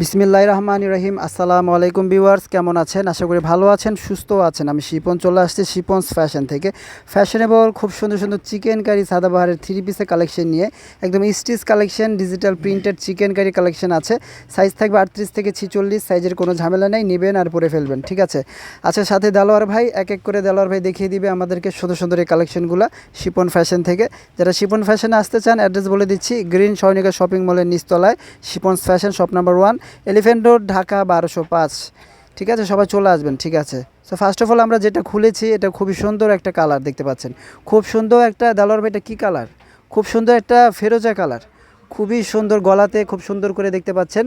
বিসমিল্লাহ রহমান রহিম। আসসালামু আলাইকুম ভিউয়ার্স, কেমন আছেন? আশা করি ভালো আছেন, সুস্থ আছেন। আমি শিপন, চলে আসছি শিপন্স ফ্যাশন থেকে। ফ্যাশনেবল, খুব সুন্দর সুন্দর চিকেন কারি সাদাবাহারের থ্রি পিসের কালেকশন নিয়ে। একদম stitch collection digital printed chikankari collection আছে। সাইজ থাকবে আটত্রিশ থেকে ছিচল্লিশ সাইজের কোনো ঝামেলা নেই। নেবেন আর পরে ফেলবেন, ঠিক আছে? আচ্ছা সাথে দেলোয়ার ভাই, এক এক করে দেলোয়ার ভাই দেখিয়ে দিবে আমাদেরকে সুন্দর সুন্দর এই কালেকশনগুলো শিপন ফ্যাশন থেকে। যারা শিপন ফ্যাশনে আসতে চান অ্যাড্রেস বলে দিচ্ছি, গ্রিন সৈনিকা শপিং মলের নিচতলায়, Shipon's fashion shop number one Elephant Road Dhaka বারোশো পাঁচ। ঠিক আছে? সবাই চলে আসবেন, ঠিক আছে? সো ফার্স্ট অফ অল আমরা যেটা খুলেছি, এটা খুবই সুন্দর একটা কালার দেখতে পাচ্ছেন। খুব সুন্দর একটা দালোয়ার ভাই এটা কী কালার খুব সুন্দর একটা ফেরোজা কালার খুবই সুন্দর গলাতে খুব সুন্দর করে দেখতে পাচ্ছেন।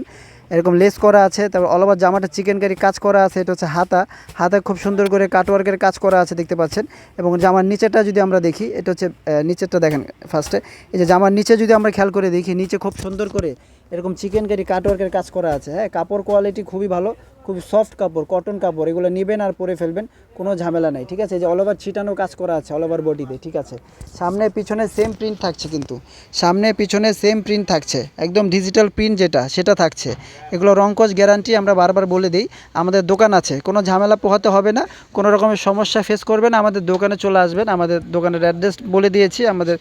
এরকম লেস করা আছে, তারপর অলওভার জামাটা চিকেন কারি কাজ করা আছে, এটা হচ্ছে হাতা। হাতা খুব সুন্দর করে কাটওয়ার্কের কাজ করা আছে দেখতে পাচ্ছেন। এবং জামার নিচেটা যদি আমরা দেখি, এটা হচ্ছে নিচেরটা দেখেন ফার্স্টে এই যে জামার নিচে যদি আমরা খেয়াল করে দেখি, নিচে খুব সুন্দর করে এরকম চিকেন কারি কাটওয়ার্কের কাজ করা আছে। হ্যাঁ কাপড় কোয়ালিটি খুবই ভালো খুবই সফট কাপড় কটন কাপড়, এগুলো নেবেন আর পরে ফেলবেন, কোনো ঝামেলা নাই, ঠিক আছে? যে অল ওভার ছিটানো কাজ করা আছে অল ওভার বডিতে ঠিক আছে? সামনে পিছনে সেম প্রিন্ট থাকছে কিন্তু। সামনে পিছনে সেম প্রিন্ট থাকছে, একদম ডিজিটাল প্রিন্ট যেটা, সেটা থাকছে। এগুলো রঙ্কজ গ্যারান্টি আমরা বারবার বলে দিই, আমাদের দোকান আছে, কোনো ঝামেলা পোহাতে হবে না, কোনো রকমের সমস্যা ফেস করবেন, আমাদের দোকানে চলে আসবেন, আমাদের দোকানের অ্যাড্রেস বলে দিয়েছি, আমাদের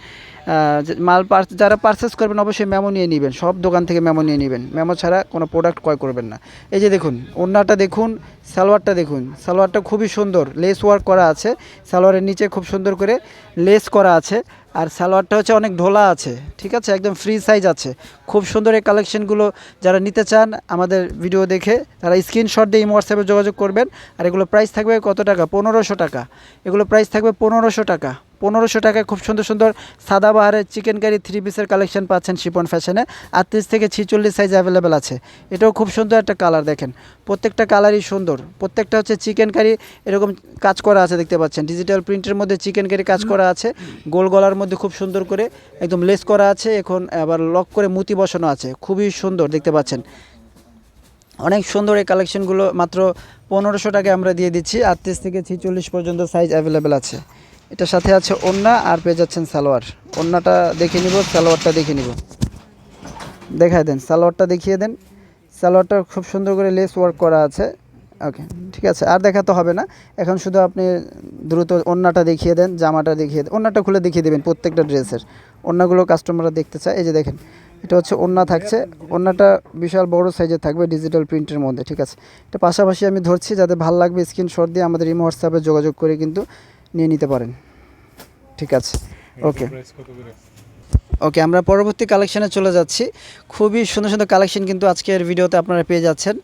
মাল যারা পারচেস করবেন অবশ্যই মেমো নিয়ে নেবেন। সব দোকান থেকে মেমো নিয়ে নেবেন। মেমো ছাড়া কোনো প্রোডাক্ট ক্রয় করবেন না। এই যে দেখুন, ওড়নাটা দেখুন, সালোয়ারটা দেখুন। সালোয়ারটা খুবই সুন্দর। লেস ওয়ার্ক করা আছে। সালোয়ারের নিচে খুব সুন্দর করে লেস করা আছে। আর সালোয়ারটা হচ্ছে অনেক ঢোলা আছে। ঠিক আছে? একদম ফ্রি সাইজ আছে। খুব সুন্দর এই কালেকশনগুলো যারা নিতে চান আমাদের ভিডিও দেখে, তারা স্ক্রিনশট দিয়ে হোয়াটসঅ্যাপে যোগাযোগ করবেন। আর এগুলো প্রাইস থাকবে কত টাকা? পনেরোশো টাকা। এগুলো প্রাইস থাকবে পনেরোশো টাকা। পনেরোশো টাকায় খুব সুন্দর সুন্দর সাদাবাহারের চিকেন কারি থ্রি পিসের কালেকশন পাচ্ছেন শিপন ফ্যাশনে আটত্রিশ থেকে ছিচল্লিশ সাইজ অ্যাভেলেবেল আছে। এটাও খুব সুন্দর একটা কালার দেখেন। প্রত্যেকটা কালারই সুন্দর। প্রত্যেকটা হচ্ছে চিকেন কারি এরকম কাজ করা আছে দেখতে পাচ্ছেন। ডিজিটাল প্রিন্টের মধ্যে চিকেন কারি কাজ করা আছে। গোল গলার মধ্যে খুব সুন্দর করে একদম লেস করা আছে। এখন আবার লক করে মুতি বসানো আছে। খুবই সুন্দর দেখতে পাচ্ছেন। অনেক সুন্দর এই কালেকশনগুলো মাত্র পনেরোশো টাকায় আমরা দিয়ে দিচ্ছি। আটত্রিশ থেকে ছিচল্লিশ পর্যন্ত সাইজ অ্যাভেলেবেল আছে। এটার সাথে আছে ওন্না আর পেয়ে যাচ্ছেন সালোয়ার। ওন্নাটা দেখে নিব, সালোয়ারটা দেখে নিব। দেখায় দেন, সালোয়ারটা দেখিয়ে দেন। সালোয়ারটা খুব সুন্দর করে লেস ওয়ার্ক করা আছে। ওকে, ঠিক আছে, আর দেখাতে হবে না। এখন শুধু আপনি দ্রুত ওন্নাটা দেখিয়ে দেন, জামাটা দেখিয়ে দেন। ওন্নাটা খুলে দেখিয়ে দেবেন প্রত্যেকটা ড্রেসের। ওন্নাগুলো কাস্টমাররা দেখতে চায়। এই যে দেখেন, এটা হচ্ছে ওন্না থাকছে। ওন্নাটা বিশাল বড় সাইজের থাকবে ডিজিটাল প্রিন্টের মধ্যে, ঠিক আছে। এটা পাশাপাশি আমি ধরছি, যাতে ভালো লাগবে স্ক্রিনশট দিয়ে আমাদের ইমো হোয়াটসঅ্যাপে যোগাযোগ করে কিন্তু নিয়ে নিতে পারেন। ঠিক আছে। ওকে ওকে আমরা পরবর্তী কালেকশনে চলে যাচ্ছি। খুবই সুন্দর সুন্দর কালেকশন কিন্তু আজকের ভিডিওতে আপনারা পেয়ে যাচ্ছেন।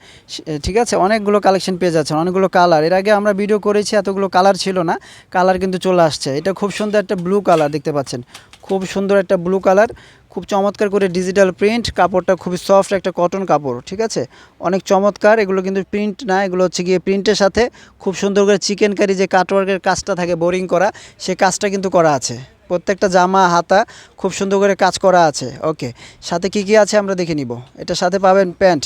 ঠিক আছে? অনেকগুলো কালেকশন পেয়ে যাচ্ছেন, অনেকগুলো কালারের আগে আমরা ভিডিও করেছি, এতগুলো কালার ছিল না। কালার কিন্তু চলে আসছে। এটা খুব সুন্দর একটা ব্লু কালার দেখতে পাচ্ছেন। খুব সুন্দর একটা ব্লু কালার খুব চমৎকার করে ডিজিটাল প্রিন্ট কাপড়টা খুবই সফট একটা কটন কাপড়, ঠিক আছে? অনেক চমৎকার। এগুলো কিন্তু প্রিন্ট না, এগুলো হচ্ছে গিয়ে প্রিন্টের সাথে খুব সুন্দর করে চিকেন কারি যে কাটওয়ার্কের কাজটা থাকে বোরিং করা, সে কাজটা কিন্তু করা আছে। প্রত্যেকটা জামা, হাতা খুব সুন্দর করে কাজ করা আছে। ওকে, সাথে কি কি আছে আমরা দেখে নিব। এটার সাথে পাবেন প্যান্ট।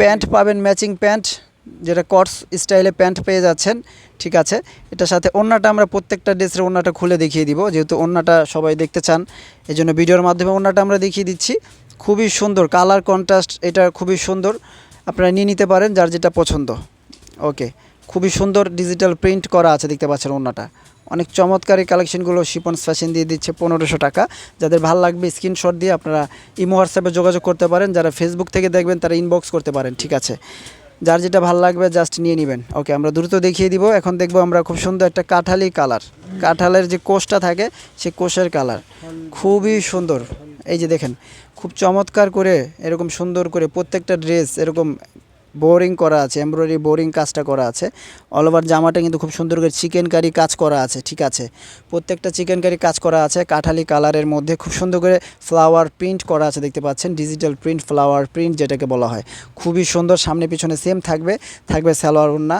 প্যান্ট পাবেন ম্যাচিং প্যান্ট, যেটা কটস স্টাইলে প্যান্ট পেয়ে যাচ্ছেন। ঠিক আছে, এটার সাথে ওড়নাটা আমরা প্রত্যেকটা ড্রেসের ওড়নাটা খুলে দেখিয়ে দিব, যেহেতু ওড়নাটা সবাই দেখতে চান। এই জন্য ভিডিওর মাধ্যমে ওড়নাটা আমরা দেখিয়ে দিচ্ছি। খুবই সুন্দর, কালার কন্ট্রাস্ট, এটা খুবই সুন্দর। আপনারা নিয়ে নিতে পারেন যার যেটা পছন্দ। ওকে, খুবই সুন্দর ডিজিটাল প্রিন্ট করা আছে, দেখতে পাচ্ছেন ওড়নাটা অনেক চমৎকার কালেকশনগুলো শিপন ফ্যাশন দিয়ে দিচ্ছে পনেরোশো টাকা। যাদের ভালো লাগবে স্ক্রিনশট দিয়ে আপনারা ইমো হোয়াটসঅ্যাপে যোগাযোগ করতে পারেন, যারা ফেসবুক থেকে দেখবেন তারা ইনবক্স করতে পারেন, ঠিক আছে? যার যেটা ভালো লাগবে জাস্ট নিয়ে নেবেন। ওকে আমরা দ্রুত দেখিয়ে দিব। এখন দেখব আমরা খুব সুন্দর একটা কাঠালি কালার। কাঁঠালের যে কোষটা থাকে, সেই কোষের কালার। খুবই সুন্দর। এই যে দেখেন, খুব চমৎকার করে এরকম সুন্দর করে প্রত্যেকটা ড্রেস এরকম বোরিং করা আছে, এমব্রয়ডারি বোরিং কাজটা করা আছে। অল ওভার জামাটা কিন্তু খুব সুন্দর করে চিকেন কারি কাজ করা আছে, ঠিক আছে? প্রত্যেকটা চিকেন কারি কাজ করা আছে, কাঠালি কালারের মধ্যে খুব সুন্দর করে ফ্লাওয়ার প্রিন্ট করা আছে, দেখতে পাচ্ছেন? ডিজিটাল প্রিন্ট ফ্লাওয়ার প্রিন্ট যেটাকে বলা হয়। খুবই সুন্দর, সামনে পিছনে সেম থাকবে থাকবে সালোয়ার ওন্না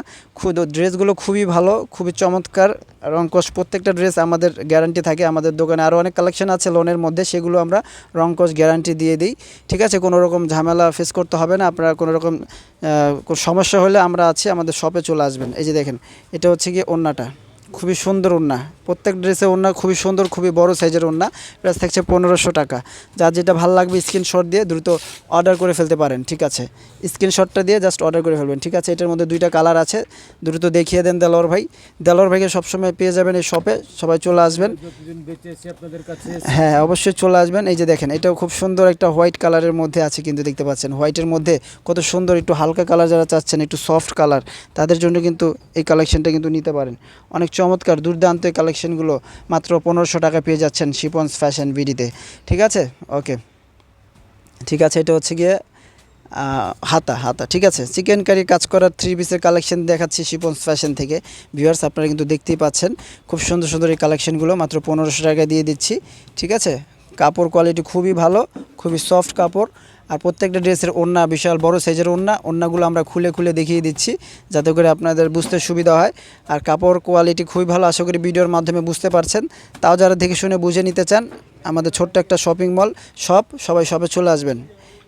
ড্রেসগুলো খুবই ভালো, খুবই চমৎকার, রংকশ, প্রত্যেকটা ড্রেস আমাদের গ্যারান্টি থাকে। আমাদের দোকানে আরও অনেক কালেকশন আছে লোনের মধ্যে, সেগুলো আমরা রংকশ গ্যারান্টি দিয়ে দিই, ঠিক আছে? কোনো রকম ঝামেলা ফেস করতে হবে না, আপনারা কোনো রকম সমস্যা হলে আমরা আছি, আমাদের শপে চলে আসবেন। এই যে দেখেন, এটা হচ্ছে গিয়ে ওন্নাটা। খুবই সুন্দর ওড়না। প্রত্যেক ড্রেসে ওড়না খুবই সুন্দর খুবই বড় সাইজের ওড়না। প্রাইস থাকছে পনেরোশো টাকা। যার যেটা ভালো লাগবে স্ক্রিনশট দিয়ে দ্রুত অর্ডার করে ফেলতে পারেন ঠিক আছে? স্ক্রিনশটটা দিয়ে জাস্ট অর্ডার করে ফেলবেন ঠিক আছে? এটার মধ্যে দুইটা কালার আছে। দ্রুত দেখিয়ে দেন দেলোয়ার ভাই। দেলোয়ার ভাইকে সবসময় পেয়ে যাবেন এই শপে। সবাই চলে আসবেন। কাছে হ্যাঁ অবশ্যই চলে আসবেন। এই যে দেখেন এটাও খুব সুন্দর একটা হোয়াইট কালারের মধ্যে আছে কিন্তু দেখতে পাচ্ছেন। হোয়াইটের মধ্যে কত সুন্দর একটু হালকা কালার যারা চাচ্ছেন একটু সফট কালার তাদের জন্য কিন্তু এই কালেকশনটা কিন্তু নিতে পারেন। অনেক চমৎকার, দুর্দান্ত কালেকশনগুলো মাত্র পনেরোশো টাকা পেয়ে যাচ্ছেন শিপন্স ফ্যাশন বিডিতে। ঠিক আছে? ওকে। ঠিক আছে, এটা হচ্ছে গিয়ে হাতা হাতা। ঠিক আছে? চিকেন কারি কাজ করার থ্রি পিসের কালেকশন দেখাচ্ছি শিপন্স ফ্যাশন থেকে। ভিউয়ার্স আপনারা কিন্তু দেখতেই পাচ্ছেন, খুব সুন্দর সুন্দর এই কালেকশনগুলো মাত্র পনেরোশো টাকা দিয়ে দিচ্ছি। ঠিক আছে? কাপড় কোয়ালিটি খুবই ভালো, খুবই সফট কাপড়। আর প্রত্যেকটা ড্রেসের ওড়না বিশাল বড় সাইজের ওড়না, ওড়নাগুলো আমরা খুলে খুলে দেখিয়ে দিচ্ছি যাতে করে আপনাদের বুঝতে সুবিধা হয়। আর কাপড় কোয়ালিটি খুবই ভালো, আশা করি ভিডিওর মাধ্যমে বুঝতে পারছেন। তাও যারা দেখে শুনে বুঝে নিতে চান, আমাদের ছোট্ট একটা শপিং মল শপ সবাই শপে চলে আসবেন।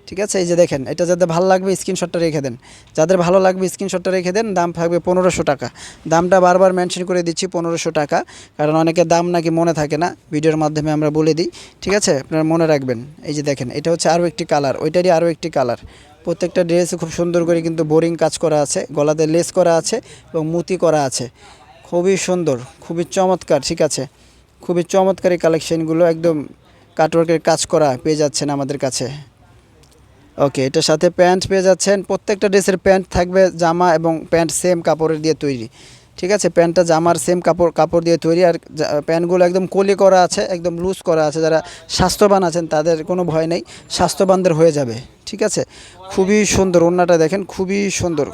ঠিক আছে? এই যে দেখেন, এটা যাদের ভালো লাগবে স্ক্রিনশটটা রেখে দেন। যাদের ভালো লাগবে স্ক্রিনশটটা রেখে দেন, দাম থাকবে পনেরোশো টাকা। দামটা বারবার মেনশন করে দিচ্ছি, পনেরোশো টাকা। কারণ অনেকের দাম নাকি মনে থাকে না, ভিডিওর মাধ্যমে আমরা বলে দিই। ঠিক আছে? আপনারা মনে রাখবেন। এই যে দেখেন, এটা হচ্ছে আরও একটি কালার ওইটারই আরও একটি কালার প্রত্যেকটা ড্রেসে খুব সুন্দর করে কিন্তু বোরিং কাজ করা আছে, গলাতে লেস করা আছে এবং মুতি করা আছে। খুবই সুন্দর, খুবই চমৎকার, ঠিক আছে? খুবই চমৎকার কালেকশনগুলো একদম কাটওয়ার্কের কাজ করা পেয়ে যাচ্ছেন আমাদের কাছে। ওকে এটার সাথে প্যান্ট পেয়ে যাচ্ছেন। প্রত্যেকটা ড্রেসের প্যান্ট থাকবে জামা এবং প্যান্ট সেম কাপড়ের দিয়ে তৈরি। ঠিক আছে, প্যান্টটা জামার সেম কাপড় কাপড় দিয়ে তৈরি আর প্যান্টগুলো একদম কলি করা আছে, একদম লুজ করা আছে। যারা স্বাস্থ্যবান আছেন তাদের কোনো ভয় নেই, স্বাস্থ্যবানদের হয়ে যাবে। ঠিক আছে, খুবই সুন্দর ওড়নাটা দেখেন, খুবই সুন্দর।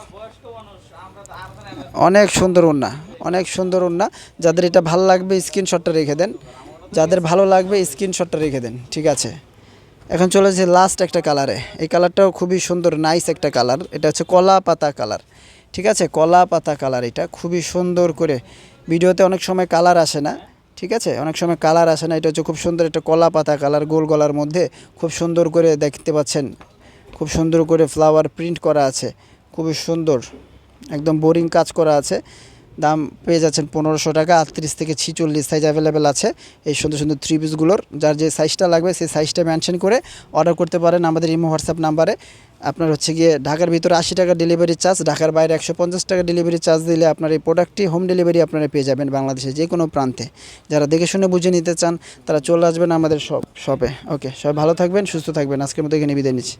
অনেক সুন্দর ওড়না, অনেক সুন্দর ওড়না। যাদের এটা ভালো লাগবে, স্ক্রিনশটটা রেখে দেন। যাদের ভালো লাগবে, স্ক্রিনশটটা রেখে দেন। ঠিক আছে। এখন চলে যাচ্ছে লাস্ট একটা কালারে এই কালারটাও খুবই সুন্দর নাইস একটা কালার এটা হচ্ছে কলা পাতা কালার ঠিক আছে? কলা পাতা কালার এটা। খুবই সুন্দর করে। ভিডিওতে অনেক সময় কালার আসে না। ঠিক আছে? অনেক সময় কালার আসে না। এটা হচ্ছে খুব সুন্দর একটা কলা পাতা কালার গোল গলার মধ্যে। খুব সুন্দর করে দেখতে পাচ্ছেন। খুব সুন্দর করে ফ্লাওয়ার প্রিন্ট করা আছে। খুবই সুন্দর। একদম বোরিং কাজ করা আছে। দাম পেয়ে যাচ্ছেন পনেরোশো টাকা, আটত্রিশ থেকে ছিচল্লিশ সাইজ অ্যাভেলেবেল আছে। এই সুন্দর সুন্দর থ্রি পিসগুলোর যার যে সাইজটা লাগবে সেই সাইজটা মেনশন করে অর্ডার করতে পারেন আমাদের ইমো হোয়াটসঅ্যাপ নাম্বারে। আপনার হচ্ছে গিয়ে ঢাকার ভিতরে আশি টাকা ডেলিভারি চার্জ ঢাকার বাইরে একশো পঞ্চাশ টাকা ডেলিভারি চার্জ দিলে আপনার এই প্রোডাক্টটি হোম ডেলিভারি আপনারা পেয়ে যাবেন বাংলাদেশে যে কোনো প্রান্তে। যারা দেখে শুনে বুঝে নিতে চান, তারা চলে আসবেন আমাদের শপ শপে ওকে সবাই ভালো থাকবেন, সুস্থ থাকবেন। আজকের মতো এখানে বিদায় নিচ্ছি।